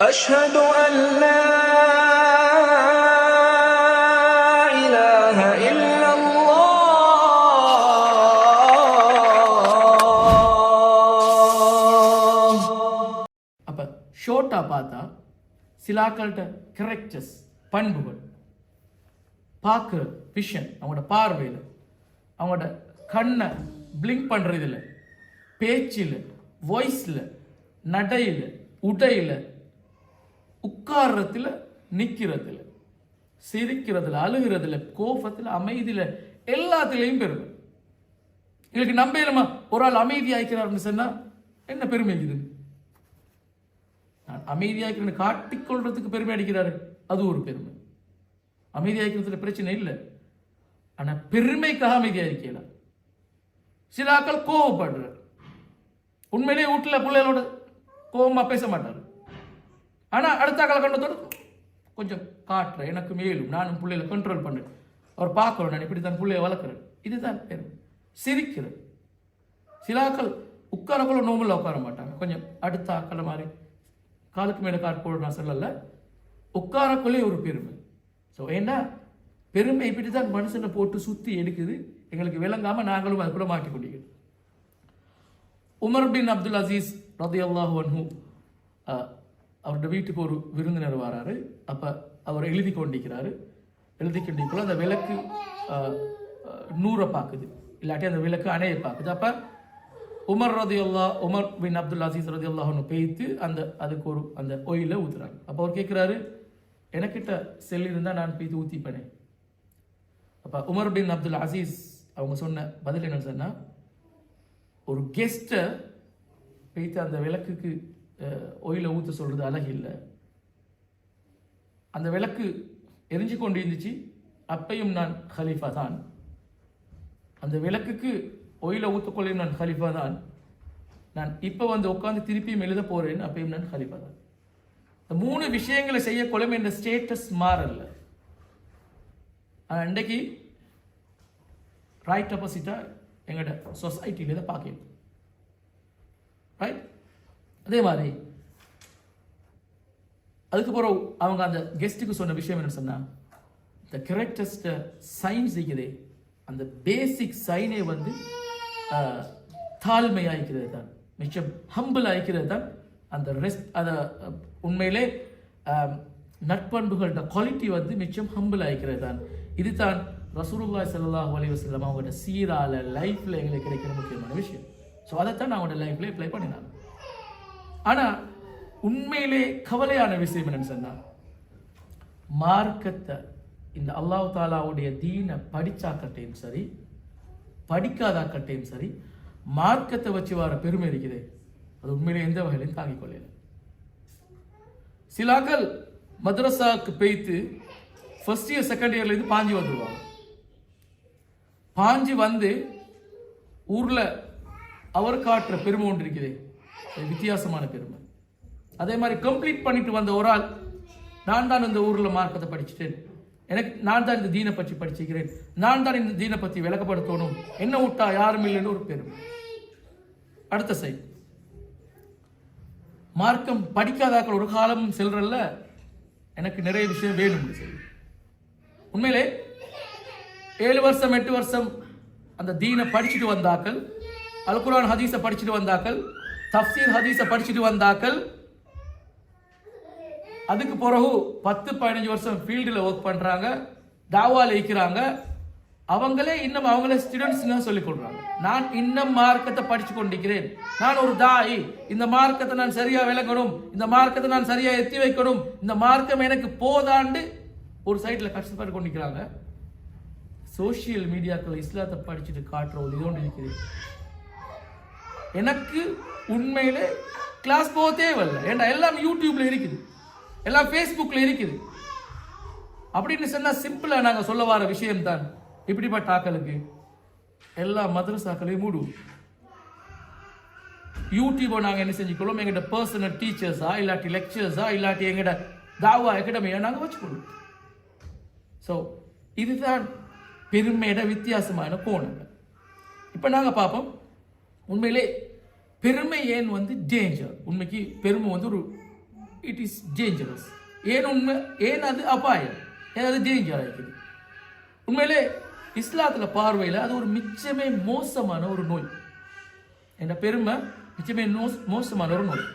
أشهد أن لا إله إلا الله அப்போ ஷோர்ட்டாக பார்த்தா சிலாக்கள்கிட்ட கரெக்டஸ் பண்புகள் பார்க்குற விஷன் அவங்களோட பார்வையில் அவங்களோட கண்ணை பிளிங்க் பண்ணுறதில்ல பேச்சில் வாய்ஸில் நடையில் உடையில் உட்கார்றதுல நிற்கிறதுல சிரிக்கிறதுல அழுகிறதுல கோபத்தில் அமைதியில் எல்லாத்துலேயும் பெருமை. எங்களுக்கு நம்பையிலமா ஒரு ஆள் அமைதி சொன்னால் என்ன பெருமை இது நான் அமைதியாக்கிறேன்னு காட்டிக்கொள்றதுக்கு பெருமை அடிக்கிறாரு. அது ஒரு பெருமை. அமைதியாக்கிறதுல பிரச்சனை இல்லை. ஆனால் பெருமைக்காக அமைதியா இருக்கலாம் சில ஆட்கள் கோவப்படுறார். உண்மையிலேயே வீட்டுல பிள்ளைகளோட கோபமாக பேச மாட்டார். ஆனால் அடுத்த ஆக்களை கொஞ்சம் காட்டுறேன். எனக்கு மேலும் நானும் பிள்ளைகளை கண்ட்ரோல் பண்ணுறேன் அவர் பார்க்கணும் நான் இப்படி தான் பிள்ளைய வளர்க்குறேன். இதுதான் பெருமை. சிரிக்கிறேன் சில ஆக்கள் உட்காரக்குள்ள நோம்பில் உட்கார மாட்டாங்க. கொஞ்சம் அடுத்த ஆக்களை மாதிரி. காலுக்கு மேலே கார் போட நான் சொல்லல. உட்காரக்குள்ளே ஒரு பெருமை. ஸோ ஏன்னா பெருமை இப்படி தான் மனுஷனை போட்டு சுற்றி எடுக்குது. எங்களுக்கு விளங்காமல் நாங்களும் அதுக்குள்ள மாட்டிக்கொண்டிருக்கிறோம் உமர் பின் அப்துல் அசீஸ் ரதி அல்லாஹ் அவரோட வீட்டுக்கு ஒரு விருந்தினர் வராரு. அப்போ அவர் எழுதி கொண்டிருக்கிறாரு. எழுதி கொண்டிருக்குள்ள அந்த விளக்கு நூறை பார்க்குது. இல்லாட்டி அந்த விளக்கு அணையை பார்க்குது. அப்போ உமர் ரதி அல்லா உமர் பின் அப்துல் அசீஸ் ரதி அல்லாஹ்னு பேய்த்து அந்த அதுக்கு ஒரு அந்த ஒயில ஊத்துறாங்க அப்போ அவர் கேட்குறாரு எனக்கிட்ட செல் இருந்தால் நான் பேய்த்து ஊற்றிப்பேனே அப்போ உமர் பின் அப்துல் அசீஸ் அவங்க சொன்ன பதில் என்னன்னு சொன்னால் ஒரு கெஸ்ட்டை பேய்த்து அந்த விளக்குக்கு ஒயில ஊற்ற சொல்கிறது அழகு இல்லை. அந்த விளக்கு எரிஞ்சு கொண்டு இருந்துச்சு அப்பையும் நான் ஹலீஃபா தான். அந்த விளக்குக்கு ஒயில ஊற்றக்கொள்ளையும் நான் ஹலீஃபா தான். நான் இப்போ வந்து உட்காந்து திருப்பியும் எழுத போகிறேன் அப்பயும் நான் ஹலீஃபா தான். இந்த மூணு விஷயங்களை செய்யக்கொள்ளும் என்ற ஸ்டேட்டஸ் மாறல ஆனால் இன்றைக்கு ரைட் ஆப்போசிட்டாக எங்கள்கிட்ட சொசைட்டியில் தான் பார்க்கணும் ரைட் அதே மாதிரி அதுக்கப்புறம் அவங்க அந்த கெஸ்ட்டுக்கு சொன்ன விஷயம் என்ன சொன்னால் த கரெக்டஸ்ட சைன்ஸ் இருக்குதே. அந்த பேசிக் சைனே வந்து தாழ்மையாக தாழ்மை தான். மிச்சம் ஹம்பிளாக இருக்கிறது தான். அந்த ரெஸ்ட் அதை உண்மையிலே நட்பண்புகளோட குவாலிட்டி வந்து மிச்சம் ஹம்பிளாக இருக்கிறது தான். இதுதான் ரசூலுல்லாஹி ஸல்லல்லாஹு அலைஹி வஸல்லம் அவங்களோட சீரால லைஃப்ல எங்களுக்கு கிடைக்கிற முக்கியமான விஷயம். ஸோ அதைத்தான் நான் அவங்களோட லைஃப்பில் அப்ளை பண்ணினாங்க ஆனால் உண்மையிலே கவலையான விஷயம் என்னன்னு சொன்னா மார்க்கத்தை இந்த அல்லாஹ் தாலாவுடைய தீனை படித்தாக்கட்டையும் சரி படிக்காதாக்கட்டையும் சரி மார்க்கத்தை வச்சு வர பெருமை இருக்குது. அது உண்மையிலே எந்த வகையிலையும் தாங்கிக் கொள்ளல. சிலாக்கள் மதரசாவுக்கு பெய்த்து ஃபர்ஸ்ட் இயர் செகண்ட் இயர்லேருந்து பாஞ்சி வந்துடுவாங்க பாஞ்சி வந்து ஊரில் அவர் காட்டுற பெருமை ஒன்று இருக்குது. வித்தியாசமான பெருமை. அதே மாதிரி கம்ப்ளீட் பண்ணிட்டு வந்த ஒரு ஆள் நான் தான் இந்த ஊரில் மார்க்கத்தை படிச்சுட்டேன். எனக்கு நான் தான் இந்த தீனை பற்றி படிச்சுக்கிறேன். நான் தான் இந்த தீனை பற்றி விளக்கப்படுத்தணும். என்ன விட்டா யாரும் இல்லைன்னு ஒரு பெருமை. அடுத்த சைட் மார்க்கம் படிக்காதாக்கள் ஒரு காலமும் செல்றல்ல எனக்கு நிறைய விஷயம் வேணும் சொல்லி உண்மையிலே ஏழு வருஷம் எட்டு வருஷம் அந்த தீனை படிச்சுட்டு வந்தாக்கள் அல்குரான் ஹதீஸை படிச்சுட்டு வந்தாக்கள் தப்சீர் ஹதீஸை படிச்சுட்டு வந்தாக்கள் அதுக்கு பிறகு பத்து பதினஞ்சு வருஷம் ஃபீல்டில் ஒர்க் பண்ணுறாங்க தாவால இருக்கிறாங்க. அவங்களே இன்னும் அவங்களே ஸ்டூடெண்ட்ஸ் சொல்லிக் கொடுறாங்க நான் இன்னும் மார்க்கத்தை படிச்சு கொண்டிருக்கிறேன். நான் ஒரு தாய். இந்த மார்க்கத்தை நான் சரியா விளங்கணும். இந்த மார்க்கத்தை நான் சரியா எத்தி வைக்கணும். இந்த மார்க்கம் எனக்கு போதாண்டு ஒரு சைட்டில் கஷ்டப்பட்டு கொண்டிருக்கிறாங்க. சோஷியல் மீடியாக்கள் இஸ்லாத்தை படிச்சுட்டு காட்டுற ஒரு இதோண்டு இருக்கிறேன் எனக்கு உண்மையிலே கிளாஸ் போக தேவையில்லை. ஏன்டா எல்லாம் யூடியூப்பில் இருக்குது. எல்லாம் ஃபேஸ்புக்கில் இருக்குது. அப்படின்னு சொன்னால் சிம்பிளாக நாங்கள் சொல்ல வர விஷயம்தான். இப்படிப்பட்ட ஆக்களுக்கு எல்லா மதரசாக்களையும் மூடுவோம். யூடியூபை நாங்கள் என்ன செஞ்சுக்கொள்ளும் எங்கள்கிட்ட பர்சனல் டீச்சர்ஸா இல்லாட்டி லெக்சர்ஸா இல்லாட்டி எங்கள்கிட்ட தாவா அகாடமியா நாங்கள் வச்சுக்கொள்வோம். ஸோ இதுதான் பெருமையிட வித்தியாசமான கோணங்கள். இப்போ நாங்கள் பார்ப்போம். உண்மையிலே பெருமை ஏன் வந்து டேஞ்சர் உண்மைக்கு பெருமை வந்து ஒரு இட் இஸ் டேஞ்சரஸ் ஏன் உண்மை ஏன் அது அபாயம்? ஏன் அது டேஞ்சர் ஆகிக்குது உண்மையிலே இஸ்லாத்தில் பார்வையில் அது ஒரு மிச்சமே மோசமான ஒரு நோய். என்ன பெருமை? நிச்சயமே நோஸ் மோசமான ஒரு நோய்.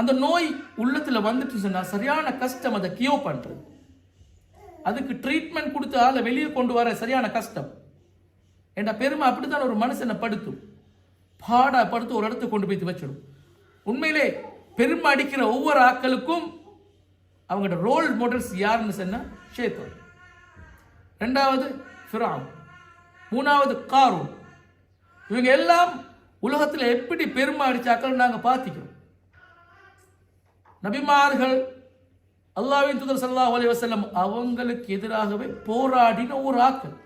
அந்த நோய் உள்ளத்தில் வந்துட்டு சொன்னால் சரியான கஷ்டம் அதை கியோ பண்ணுறது அதுக்கு ட்ரீட்மெண்ட் கொடுத்து ஆளை வெளியே கொண்டு வர சரியான கஷ்டம். என்ற பெருமை அப்படித்தான் ஒரு மனுஷனை படுத்தும். பாடா படுத்து ஒரு இடத்துக்கு கொண்டு போய் வச்சிடும். உண்மையிலே பெருமை அடிக்கிற ஒவ்வொரு ஆக்களுக்கும் அவங்களோட ரோல் மாடல்ஸ் யாருன்னு சொன்னால் ஷேத்தன். ரெண்டாவது ஃபிராம் மூணாவது காரூன். இவங்க எல்லாம் உலகத்தில் எப்படி பெருமை அடித்தாக்கள் நாங்கள் பார்த்திக்கிறோம். நபிமார்கள் அல்லாவின் தூதர் சல்லா அலி வசல்லம் அவங்களுக்கு எதிராகவே போராடின ஒரு ஆக்கள்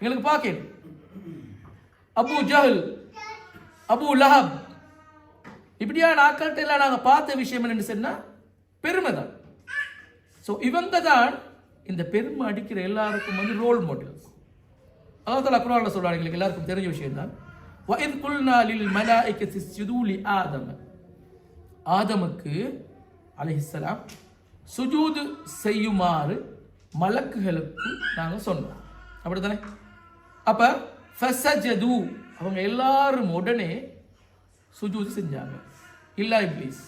எங்களுக்கு பார்க்கணும் அபு ஜஹல் அபு லஹப். இப்படியான ஆக்கள்கிட்ட எல்லாம் நாங்கள் பார்த்த விஷயம் என்னன்னு சொன்னால் பெருமை தான். ஸோ இவங்க தான் இந்த பெருமை அடிக்கிற எல்லாருக்கும் வந்து ரோல் மாடல் அதாவது அப்புறம் சொல்கிறாங்க எங்களுக்கு எல்லாருக்கும் தெரிஞ்ச விஷயம் தான். வஇத் குல்னா லில் மலாயிகத்தி ஆதம. ஆதமுக்கு அலைஹிஸ்ஸலாம் சுஜூது செய்யுமாறு மலக்குகளுக்கு நாங்கள் சொன்னோம். அப்படித்தானே? அப்போ ஃபசஜது அவங்க எல்லாரும் உடனே சுஜூது செஞ்சாங்க. இல்லா ப்ளீஸ்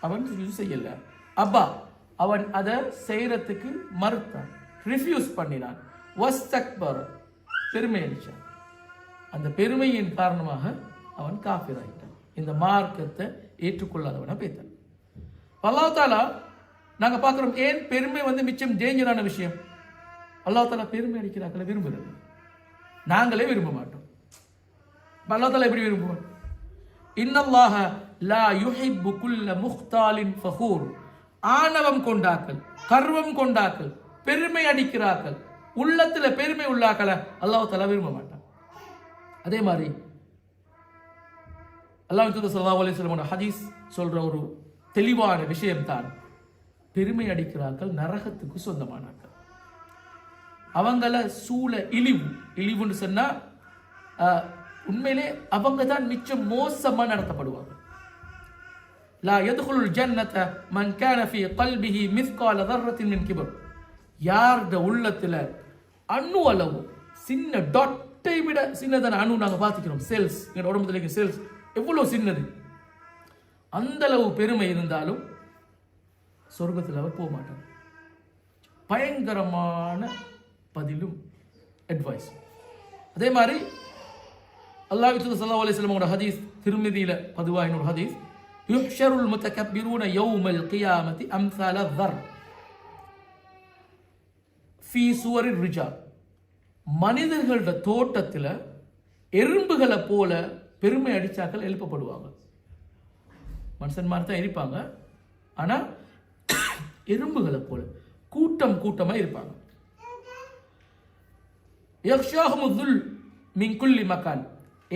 அவன் சுஜூது செய்யலை. அப்பா அவன் அதை செய்கிறதுக்கு மறுத்தான். ரிஃப்யூஸ் பண்ணினான். வஸ்தக்பர் பெருமை அடித்தான் அந்த பெருமையின் காரணமாக அவன் காஃபிர் இந்த மார்க்கத்தை ஏற்றுக்கொள்ளாதவனை பேத்தான். அல்லாஹ் நாங்கள் பார்க்குறோம் ஏன் பெருமை வந்து மிச்சம் டேஞ்சரான விஷயம்? அல்லாத்தாலா பெருமை அடிக்கிறாக்களை விரும்புறது நாங்களே விரும்ப மாட்டோம். பல்லத்தில் எப்படி விரும்புவோம் இன்னல்லாக லா யுஹிப்பு குல்ல முக்தாலின் ஃபஹூர். ஆணவம் கொண்டாக்கள் கர்வம் கொண்டாக்கள் பெருமை அடிக்கிறாக்கள் உள்ளத்துல பெருமை உள்ளாக்களை அல்லாஹ் தலா விரும்ப மாட்டான். அதே மாதிரி அல்லாஹ் சல்லா ஸல்லல்லாஹு அலைஹி ஹதீஸ் சொல்ற ஒரு தெளிவான விஷயம்தான். பெருமை அடிக்கிறார்கள் நரகத்துக்கு சொந்தமானார்கள். அவங்கள சூழ இழிவு இழிவுன்னு சொன்னா அஹ், உண்மையிலே அவங்க தான் மிச்சம் மோசமாக நடத்தப்படுவாங்க. லா எதுகுல் ஜன்னத்தை மன் கேனஃபி கல்பிஹி மிஸ்கால தர்றத்தின் மின் கிபர். யார்ட உள்ளத்தில் அணு அளவு சின்ன டொட்டை விட சின்னதான அணு நாங்கள் பார்த்துக்கிறோம். செல்ஸ் எங்கள் உடம்புல இருக்க செல்ஸ் எவ்வளோ சின்னது? அந்த அளவு பெருமை இருந்தாலும் சொர்க்கத்தில் அவர் போக மாட்டார். பயங்கரமான பதிலும் அட்வைஸ் அதே மாதிரி அல்லாஹ் ஸல்லல்லாஹு அலைஹி வஸல்லமோட ஹதீஸ் திருமிதியில பதிவாயின ஒரு ஹதீஸ். யுஹ்ஷருல் முத்தகப்பிரூன யௌமல் கியாமதி அம்சால தர் ஃபீ சுவரில் ரிஜா மனிதர்களோட தோட்டத்தில் எறும்புகளை போல பெருமை அடிச்சாக்கள் எழுப்பப்படுவாங்க. மனுஷன் மாதிரி தான் இருப்பாங்க. ஆனால் எறும்புகளை போல கூட்டம் கூட்டமாக இருப்பாங்க. யக்ஷாஹுமுதுல் மின் குல்லி மக்கான்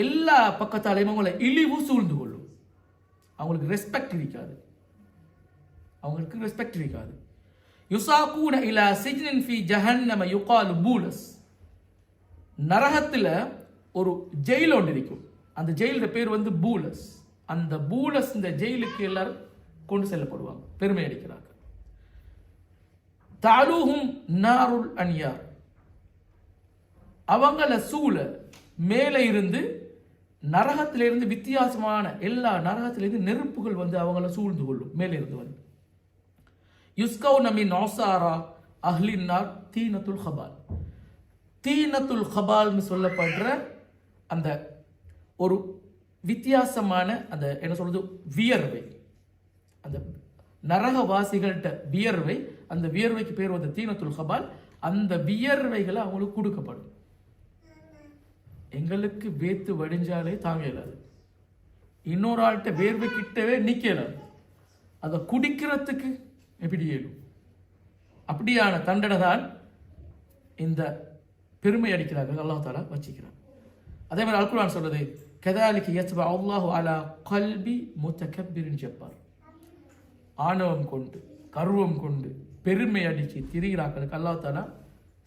எல்லா பக்கத்தாலையும் அவங்கள இழிவு சூழ்ந்து கொள்ளும் அவங்களுக்கு ரெஸ்பெக்ட் இருக்காது அவங்களுக்கு ரெஸ்பெக்ட் இருக்காது யுசாக்கூன இலா சிஜ்னின் ஃபி ஜஹன்னம யுகால் பூலஸ். நரகத்தில் ஒரு ஜெயில் ஒன்று இருக்கும். அந்த ஜெயிலோட பேர் வந்து பூலஸ். அந்த பூலஸ் இந்த ஜெயிலுக்கு எல்லாரும் கொண்டு செல்லப்படுவாங்க. பெருமை அடிக்கிறாங்க தாலூஹும் நாருல் அன்யார். அவங்கள சூழ மேலே இருந்து நரகத்திலிருந்து வித்தியாசமான எல்லா நரகத்திலிருந்து நெருப்புகள் வந்து அவங்கள சூழ்ந்து கொள்ளும். மேலே இருந்து வந்து. யுஸ்கவு நமி நோசாரா அஹ்லின்னார் தீனத்துல் ஹபால். தீனத்துல் ஹபால்னு சொல்லப்படுற அந்த ஒரு வித்தியாசமான அந்த என்ன சொல்றது வியர்வை. அந்த நரகவாசிகள்கிட்ட வியர்வை அந்த வியர்வைக்கு பேர் வந்த தீனத்துல் ஹபால். அந்த வியர்வைகளை அவங்களுக்கு கொடுக்கப்படும். எங்களுக்கு வேத்து வடிஞ்சாலே தாங்க இயலாது இன்னொரு ஆள்கிட்ட வேர்வை கிட்டவே நிற்கலாது இயலாது அதை குடிக்கிறதுக்கு எப்படி இயலும்? அப்படியான தண்டனை தான் இந்த பெருமை அடிக்கிறார்கள் அல்லாஹ் தாலா வச்சுக்கிறார் அதே மாதிரி அல்குரான் சொல்றது கதாலிக்கு யத்பா அல்லாஹு அலா கல்பி முத்தகப்பிரின் ஜப்பார் ஆணவம் கொண்டு கர்வம் கொண்டு பெருமை அடித்து திரிகிறாக்களுக்கு அல்லாஹ் தாலா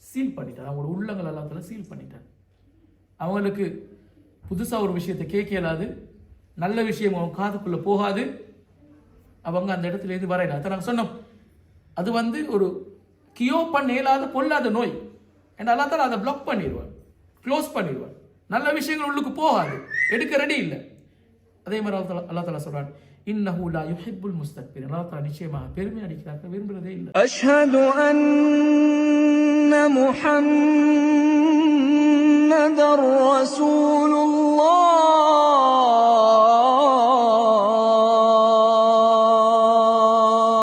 சீல் பண்ணிட்டார் அவங்களோட உள்ளங்கள் அல்லாஹ் தாலா சீல் பண்ணிட்டார் அவங்களுக்கு புதுசாக ஒரு விஷயத்தை கேட்க இயலாது. நல்ல விஷயம் அவங்க காதுக்குள்ளே போகாது. அவங்க அந்த இடத்துல இருந்து வரையில அதை நாங்கள் சொன்னோம். அது வந்து ஒரு கியோ பண்ண இயலாத கொள்ளாத நோய். ஏன்னா அல்லா அதை பிளாக் பண்ணிடுவான். க்ளோஸ் பண்ணிடுவான். நல்ல விஷயங்கள் உள்ளுக்கு போகாது. எடுக்க ரெடி இல்லை. அதே மாதிரி அல்லா அல்லா தாலா சொல்கிறான் இன்னஹூலா யுஹிப்புல் முஸ்தக்பிர். அல்லா தாலா நிச்சயமாக பெருமை அடிக்கிறார்கள். விரும்புகிறதே இல்லை. அஷ்ஹது அன்ன முஹம்ம محمدا رسول